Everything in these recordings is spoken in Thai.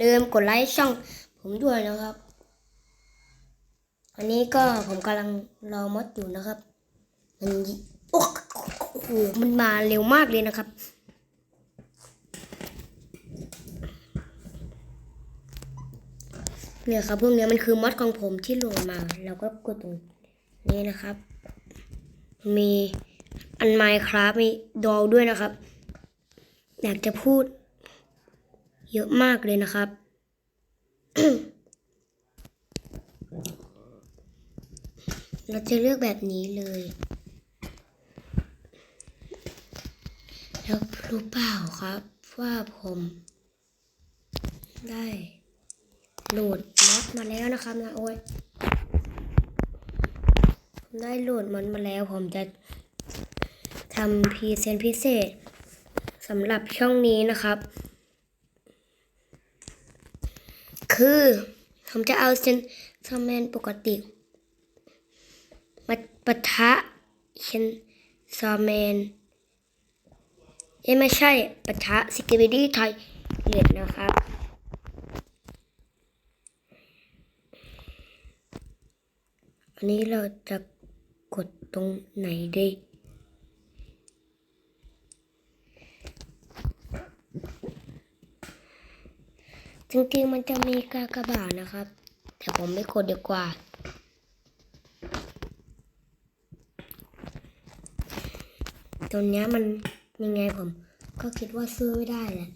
ลืมกดไลค์ช่องผมด้วยนะครับ อันนี้ก็ผมกำลังรอมดอยู่นะครับ มันโอ้โหมันมาเร็วมากเลยนะครับ เนี่ยครับพวกเนี้ยมันคือมดของผมที่โหลดมาแล้วก็กดตรงนี้นะครับ มีอันไมค์ครับมีดอลด้วยนะครับ อยากจะพูด เยอะมากเลยนะครับ เราจะเลือกแบบนี้เลย แล้วรู้เปล่าครับ ว่าผมได้โหลดมอดมาแล้วนะครับนะโอ้ยผมได้โหลดมันมาแล้วผมจะทำพรีเซนต์พิเศษสำหรับช่องนี้นะครับ คือ ผมจะเอาเซนซอมแมนปกติมาปะทะเชนซอมแมนเอ้ไม่ใช่ปะทะสกิบิดี้ไทยเลดนะครับอันนี้เราจะกดตรงไหนดี จริงๆมันจะมีกากบาทนะครับ แต่ผมไม่กดดีกว่าตัวเนี้มันยังไงผมก็คิดว่าซื้อไม่ได้แหละ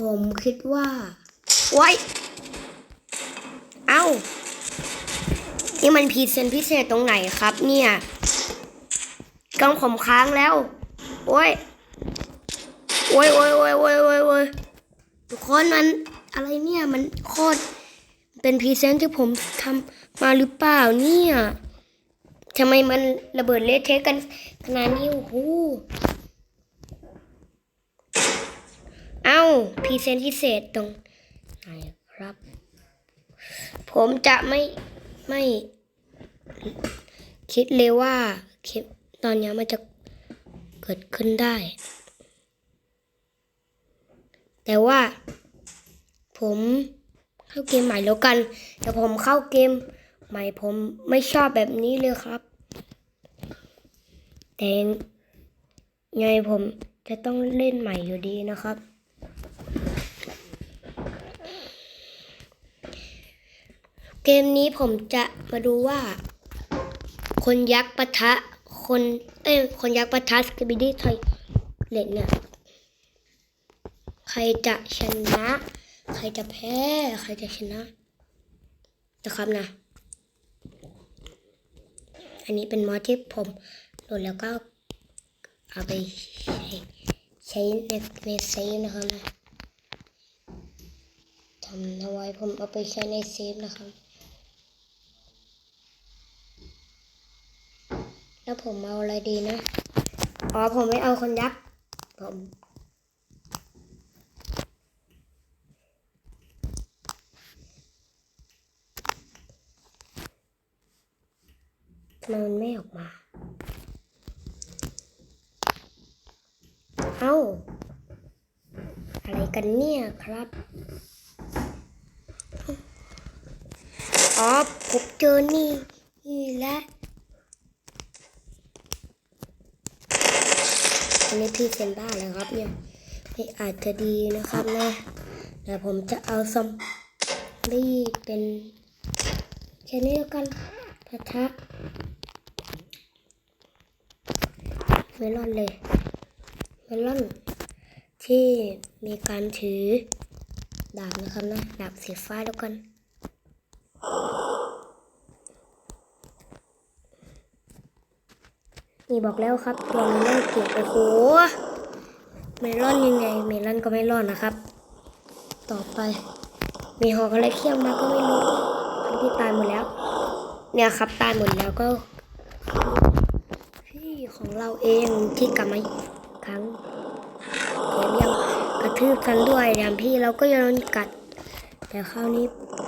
ผมคิดว่าไว้เอ้า นี่มันพีเซนพิเศษตรงไหนครับเนี่ย กล้องผมค้างแล้ว โอ้ย โอ้ยโอ้ยโอ้ยโอ้ยโอ้ยโอ้ยทุกคนมันอะไรเนี่ย มันโคตร เป็นพรีเซนต์ที่ผมทำมาหรือเปล่าเนี่ยทำไมมันระเบิดเละเทะกันขนาดนี้โอ้โหเอ้าพรีเซนต์พิเศษตรงไหนครับ ผมจะไม่ไม่ คิดเลยว่าคลิป ตอนนี้มันจะเกิดขึ้นได้ แต่ว่า ผมเข้าเกมใหม่แล้วกัน แต่ผมเข้าเกมใหม่ผมไม่ชอบแบบนี้เลยครับ แต่ไงผมจะต้องเล่นใหม่อยู่ดีนะครับ เกมนี้ผมจะมาดูว่า คนยักษ์ปะทะ คนเอ้ยคนยักษ์ประทะสกิบิดี้ไทยเลดเนี่ยใครจะชนะ ใครจะแพ้ ใครจะชนะนะครับนะ อันนี้เป็นมอดที่ผมโหลดแล้วก็เอาไปใช้ใช้ในในเซฟนะครับนะทำเอาไว้ผมเอาไปใช้ในเซฟนะครับ แล้วผมเอาอะไรดีนะ อ๋อ ผมไม่เอาคนยักษ์ ผมทำไมมันไม่ออกมา เอ้า อะไรกันเนี่ยครับอ๋อผมเจอนี่นี่แหละ อันนี้พี่เซนบ้าแล้วครับ เนี่ยไม่อาจจะดีนะครับนะแต่ผมจะเอาซอมบี้เป็นแค่นี้แล้วกันปะทะเมลอนเลยเมลอนที่มีการถือดาบนะครับนะดาบสีฟ้าแล้วกัน นี่บอกแล้วครับตัวเมลอนเก่งโอ้โหเมลอนยังไงเมลอนก็ไม่รอดนะครับ ต่อไป มีหอกอะไรเคี่ยงมาก็ไม่รู้ที่ตายหมดแล้ว เนี่ยครับตายหมดแล้วก็พี่ของเราเองที่กลับมาครั้งแถมยังกระทืบกันด้วยแถมพี่เราก็ยังโดนกัด แต่คราวนี้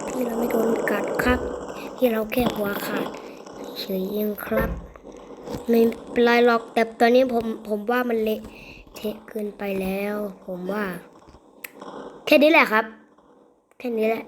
พี่เราไม่โดนกัดครับพี่เราแค่หัวขาดเฉยเองครับ ไม่เป็นไรหรอกแต่ตอนนี้ผมผมว่ามันเละเทะเกินไปแล้ว ผมว่า แค่นี้แหละครับ แค่นี้แหละ